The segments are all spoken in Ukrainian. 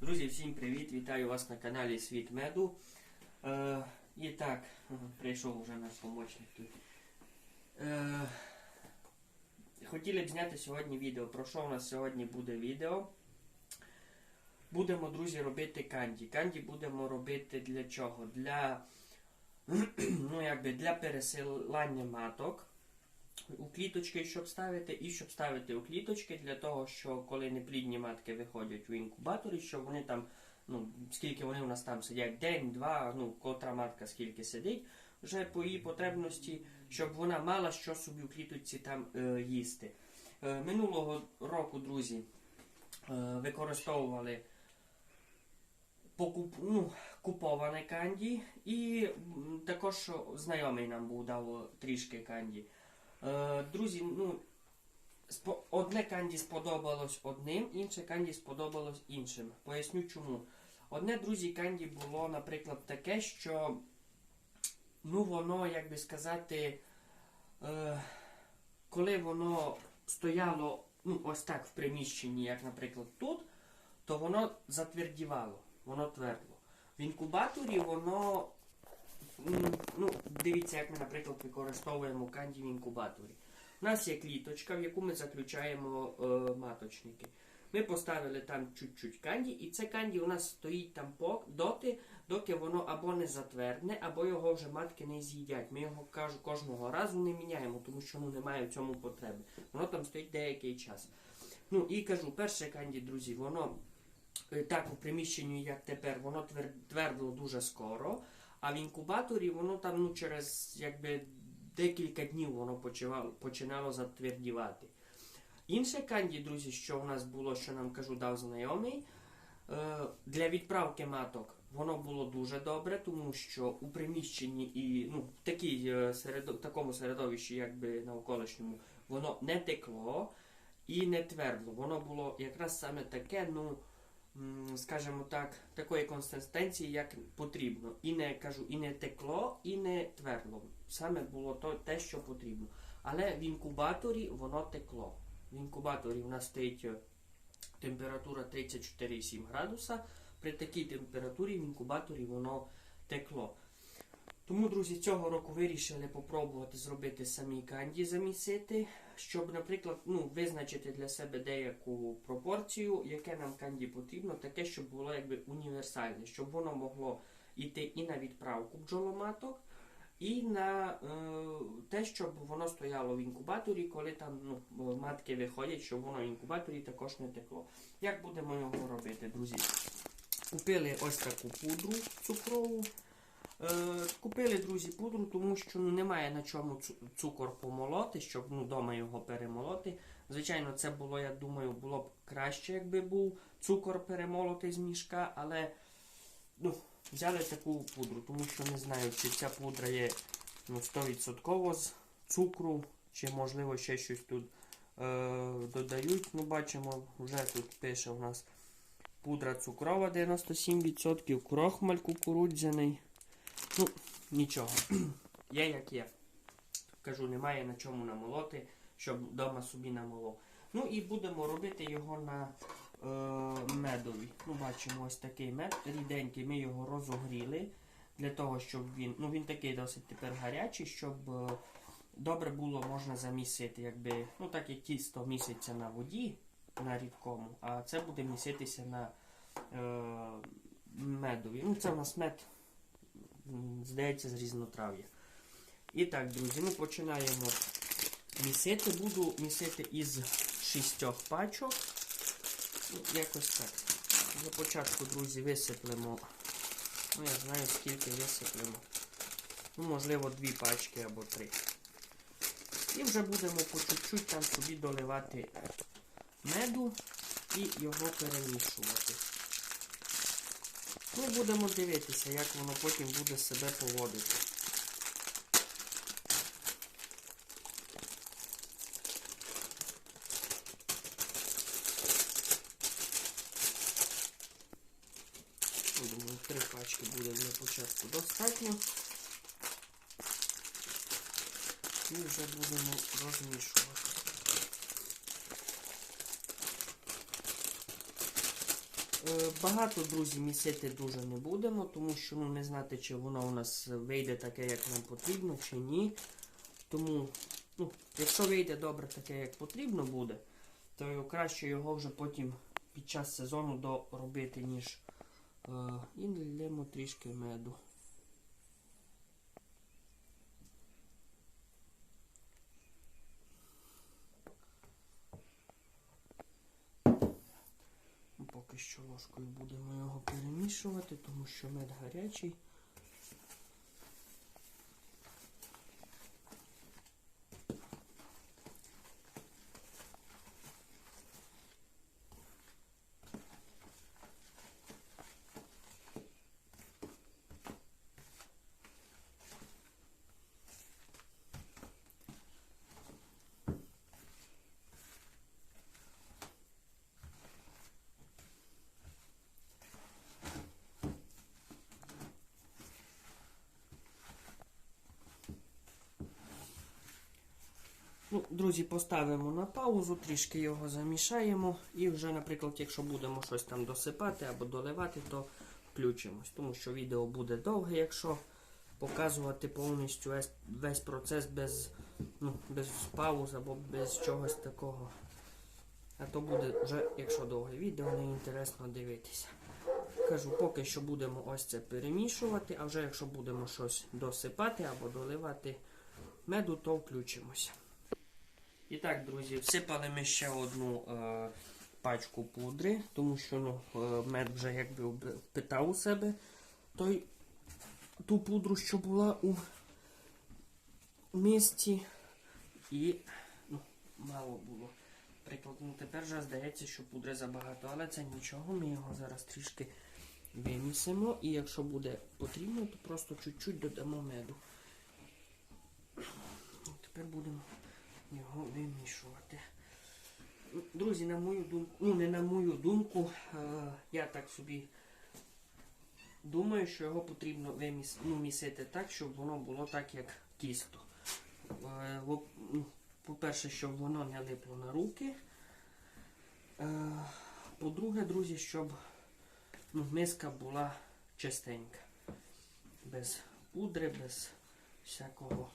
Друзі, всім привіт! Вітаю вас на каналі Світ Меду. Е, і так, прийшов вже наш помічник тут. Е, хотіли б зняти сьогодні відео. Про що у нас сьогодні буде відео? Будемо, друзі, робити канді. Канді будемо робити для чого? Для, ну, якби, для пересилання маток у кліточки, щоб ставити, і щоб ставити у кліточки для того, що коли неплідні матки виходять у інкубаторі, щоб вони там, ну, скільки вони у нас там сидять, день, два, ну, котра матка скільки сидить, вже по її потребності, щоб вона мала що собі у кліточці там е, їсти. Е, минулого року, друзі, е, використовували покуп, ну, куповане канді, і також знайомий нам був дав трішки канді. Е, друзі, ну, одне канді сподобалось одним, інше канді сподобалось іншим. Поясню чому. Одне, друзі, канді було, наприклад, таке, що ну, воно, як би сказати, е, коли воно стояло ну, ось так в приміщенні, як, наприклад, тут, то воно затвердівало, воно твердло. В інкубаторі воно Ну, дивіться, як ми, наприклад, використовуємо канді в інкубаторі. У нас є кліточка, в яку ми заключаємо е, маточники. Ми поставили там чуть-чуть канді, і це канді у нас стоїть там доти, доки воно або не затвердне, або його вже матки не з'їдять. Ми його кажу, кожного разу не міняємо, тому що ну, немає в цьому потреби. Воно там стоїть деякий час. Ну і кажу, перше канді, друзі, воно е, так у приміщенні, як тепер, воно твердло дуже скоро. А в інкубаторі воно там ну, через якби, декілька днів воно починало, починало затвердівати. Інше канді, друзі, що у нас було, що нам кажу, дав знайомий, е, для відправки маток воно було дуже добре, тому що у приміщенні і ну, в такій, е, середо, такому середовищі, якби навколишньому, воно не текло і не твердло. Воно було якраз саме таке, ну скажімо так, такої консистенції, як потрібно. І не кажу, і не текло, і не твердло. Саме було то, те, що потрібно. Але в інкубаторі воно текло. В інкубаторі в нас стоїть е, температура 34,7 градуса. При такій температурі в інкубаторі воно текло. Тому, друзі, цього року вирішили попробувати зробити самі канді замісити, щоб, наприклад, ну, визначити для себе деяку пропорцію, яке нам канді потрібно, таке, щоб було якби універсальне, щоб воно могло йти і на відправку бджоломаток, і на е, те, щоб воно стояло в інкубаторі, коли там ну, матки виходять, щоб воно в інкубаторі також не текло. Як будемо його робити, друзі? Купили ось таку пудру цукрову. Е, купили, друзі, пудру, тому що ну, немає на чому цукор помолоти, щоб ну, вдома його перемолоти. Звичайно, це було, я думаю, було б краще, якби був цукор перемолотий з мішка, але ну, взяли таку пудру, тому що не знаю, чи ця пудра є ну, 100% з цукру, чи можливо ще щось тут е, додають. Ну, бачимо, вже тут пише у нас пудра цукрова 97%, крохмаль кукурудзяний. Ну, нічого. Є як є. Кажу, немає на чому намолоти, щоб вдома собі намолов. Ну і будемо робити його на е, медові. Ну, бачимо ось такий мед ріденький. Ми його розогріли для того, щоб він. Ну він такий досить тепер гарячий, щоб е, добре було можна замісити, якби. Ну так як тісто міситься на воді на рідкому, а це буде міситися на е, медові. Ну, це у нас мед здається, з різнотрав'я. І так, друзі, ну починаємо місити. Буду місити із шістьох пачок. Ну, якось так. Для початку, друзі, висиплемо. Ну, я знаю, скільки висиплемо. Ну, можливо, дві пачки або три. І вже будемо по чуть-чуть там собі доливати меду і його перемішувати. Ну, будемо дивитися, як воно потім буде себе поводити. Ну, Думаю, три пачки буде для початку достатньо. І вже будемо розмішувати. Багато, друзі, місити дуже не будемо, тому що ну, не знати, чи воно у нас вийде таке, як нам потрібно, чи ні. Тому, ну, якщо вийде добре таке, як потрібно буде, то краще його вже потім під час сезону доробити, ніж е, і налємо трішки меду. Ну, Поки що ложкою будемо його перемішувати, тому що мед гарячий. Ну, друзі, поставимо на паузу, трішки його замішаємо. І вже, наприклад, якщо будемо щось там досипати або доливати, то включимось. Тому що відео буде довге, якщо показувати повністю весь, весь процес без, ну, без пауз або без чогось такого. А то буде вже, якщо довге відео, не інтересно дивитися. Кажу, поки що будемо ось це перемішувати, а вже якщо будемо щось досипати або доливати меду, то включимося. І так, друзі, всипали ми ще одну е, пачку пудри, тому що ну, е, мед вже якби впитав у себе той, ту пудру, що була у місті. І ну, мало було. Приклад, ну тепер вже здається, що пудри забагато, але це нічого, ми його зараз трішки вимісимо. І якщо буде потрібно, то просто чуть-чуть додамо меду. Тепер будемо його вимішувати. Друзі, на мою думку, ну не на мою думку, е, я так собі думаю, що його потрібно виміс, ну, місити так, щоб воно було так, як тісто. Е, ну, По-перше, щоб воно не липло на руки. Е, По-друге, друзі, щоб ну, миска була чистенька. Без пудри, без всякого.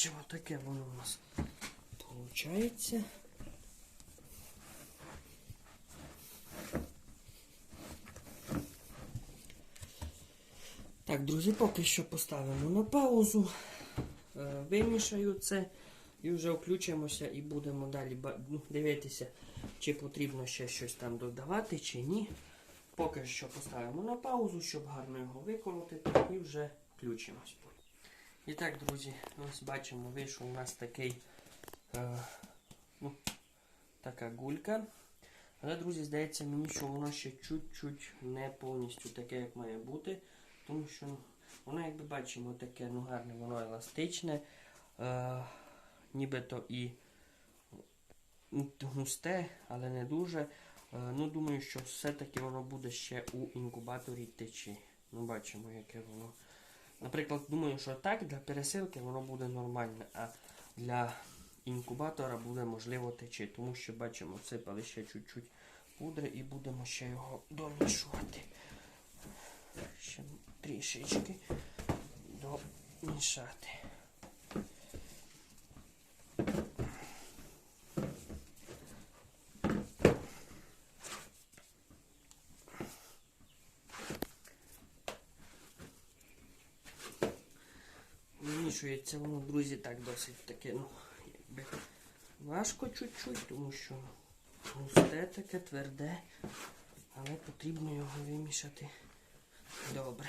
Ось бачимо, таке воно у нас виходить. Так, друзі, поки що поставимо на паузу, е, вимішаю це і вже включимося і будемо далі ну, дивитися, чи потрібно ще щось там додавати, чи ні. Поки що поставимо на паузу, щоб гарно його виколотити, і вже включимось. І так, друзі, ось бачимо, вийшов у нас такий, е, ну, така гулька. Але, друзі, здається мені, що воно ще чуть-чуть не повністю таке, як має бути. Тому що ну, воно, як би бачимо, таке ну, гарне, воно еластичне, е, нібито і густе, але не дуже. Е, ну, думаю, що все-таки воно буде ще у інкубаторі течі. Ну, бачимо, яке воно. Наприклад, думаю, що так для пересилки воно буде нормальне, а для інкубатора буде можливо тече, тому що бачимо, всипали ще чуть-чуть пудри і будемо ще його домішувати. Ще трішечки домішати. Домішується воно, друзі, так досить таке, ну, якби важко чуть-чуть, тому що густе таке, тверде, але потрібно його вимішати добре.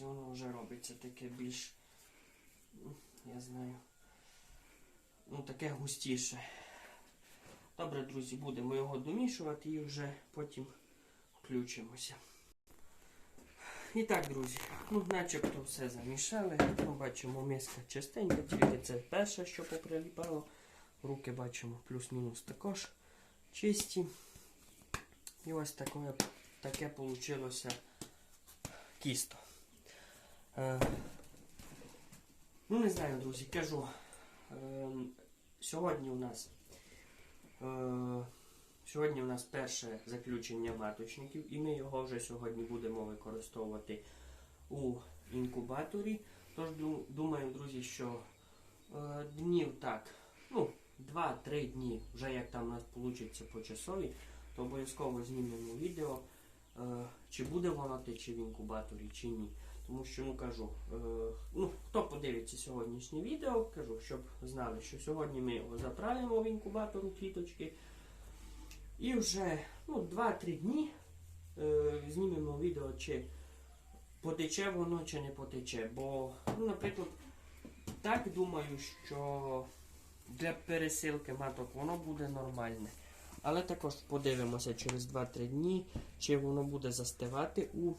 Ну, воно вже робиться таке більш, я знаю, ну таке густіше. Добре, друзі, будемо його домішувати і вже потім включимося. І так, друзі, ну начебто все замішали. Ми бачимо миска чистенька, тільки це перше, що поприліпало. Руки бачимо плюс-мінус також чисті. І ось таке, таке вийшло кісто. Е, ну, не знаю, друзі, кажу. Е, сьогодні у нас е, сьогодні у нас перше заключення маточників, і ми його вже сьогодні будемо використовувати у інкубаторі. Тож думаю, друзі, що е, днів так, ну, 2-3 дні, вже як там у нас вийде по часові, то обов'язково знімемо відео, чи буде воно тече в інкубаторі, чи ні. Тому що, ну кажу, е, ну, хто подивиться сьогоднішнє відео, кажу, щоб знали, що сьогодні ми його заправимо в інкубатор у квіточки. І вже ну, 2-3 дні е, знімемо відео, чи потече воно, чи не потече. Бо, ну, наприклад, так думаю, що для пересилки маток воно буде нормальне. Але також подивимося через 2-3 дні, чи воно буде застивати у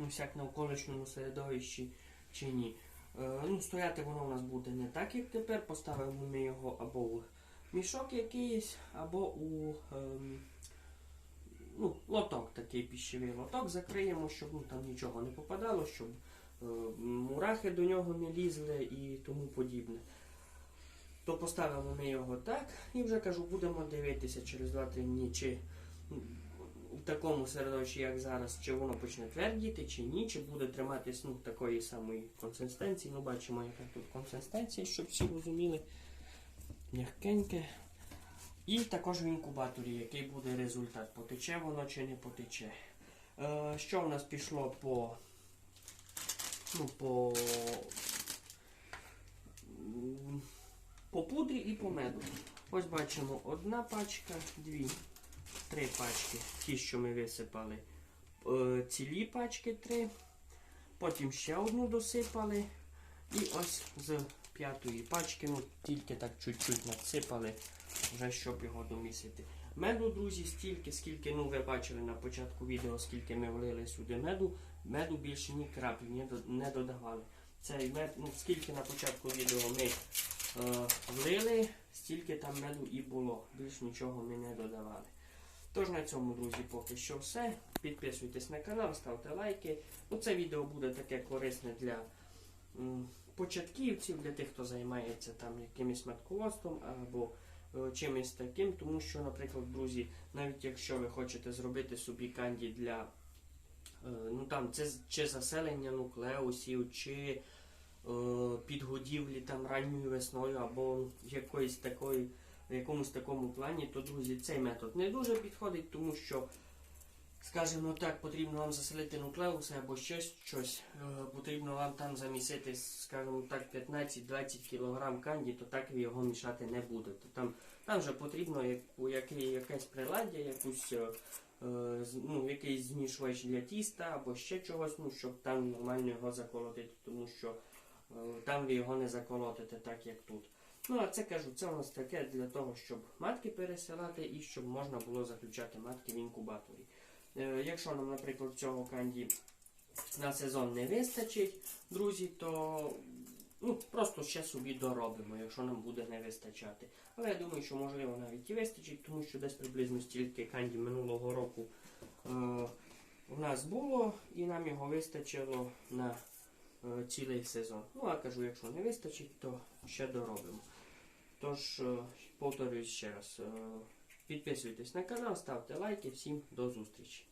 ну, всяк навколишньому середовищі чи ні. Е, ну, стояти воно у нас буде не так, як тепер. Поставимо ми його або в мішок якийсь, або у ем, ну, лоток, такий піщевий лоток. Закриємо, щоб ну, там нічого не попадало, щоб е, мурахи до нього не лізли і тому подібне. То поставимо ми його так і вже кажу, будемо дивитися через 2-3 дні, чи в такому середовищі, як зараз, чи воно почне твердіти, чи ні, чи буде триматись ну, такої самої консистенції. Ну, бачимо, яка тут консистенція, щоб всі розуміли. М'якеньке. І також в інкубаторі, який буде результат, потече воно чи не потече. Е, що в нас пішло по, ну, по, по пудрі і по меду. Ось бачимо одна пачка, дві, три пачки, ті, що ми висипали. Е, цілі пачки три. Потім ще одну досипали. І ось з п'ятої пачки, ну тільки так чуть-чуть надсипали, вже щоб його домісити. Меду, друзі, стільки, скільки, ну ви бачили на початку відео, скільки ми влили сюди меду, меду більше ні краплі не, додавали. Цей мед, ну скільки на початку відео ми е, влили, стільки там меду і було. Більш нічого ми не додавали. Тож на цьому, друзі, поки що все. Підписуйтесь на канал, ставте лайки. Ну, це відео буде таке корисне для початківців, для тих, хто займається там якимось метководством або е, чимось таким. Тому що, наприклад, друзі, навіть якщо ви хочете зробити собі канді для е, ну там це чи заселення нуклеусів, чи е, підгодівлі там ранньою весною, або якоїсь такої в якомусь такому плані, то, друзі, цей метод не дуже підходить, тому що, скажімо так, потрібно вам заселити нуклеуси або ще щось, е, потрібно вам там замісити, скажімо так, 15-20 кг канді, то так ви його мішати не будете. Там, там вже потрібно яку, яке, якесь приладдя, якусь, е, е, ну, якийсь змішувач для тіста або ще чогось, ну, щоб там нормально його заколотити, тому що там ви його не заколотите так, як тут. Ну, а це кажу, це у нас таке для того, щоб матки пересилати і щоб можна було заключати матки в інкубаторі. Е, якщо нам, наприклад, цього канді на сезон не вистачить, друзі, то ну, просто ще собі доробимо, якщо нам буде не вистачати. Але я думаю, що можливо навіть і вистачить, тому що десь приблизно стільки канді минулого року е, в нас було, і нам його вистачило на е, цілий сезон. Ну, а кажу, якщо не вистачить, то ще доробимо. Тож, е, повторюсь ще раз, е, підписуйтесь на канал, ставте лайки. Всім до зустрічі.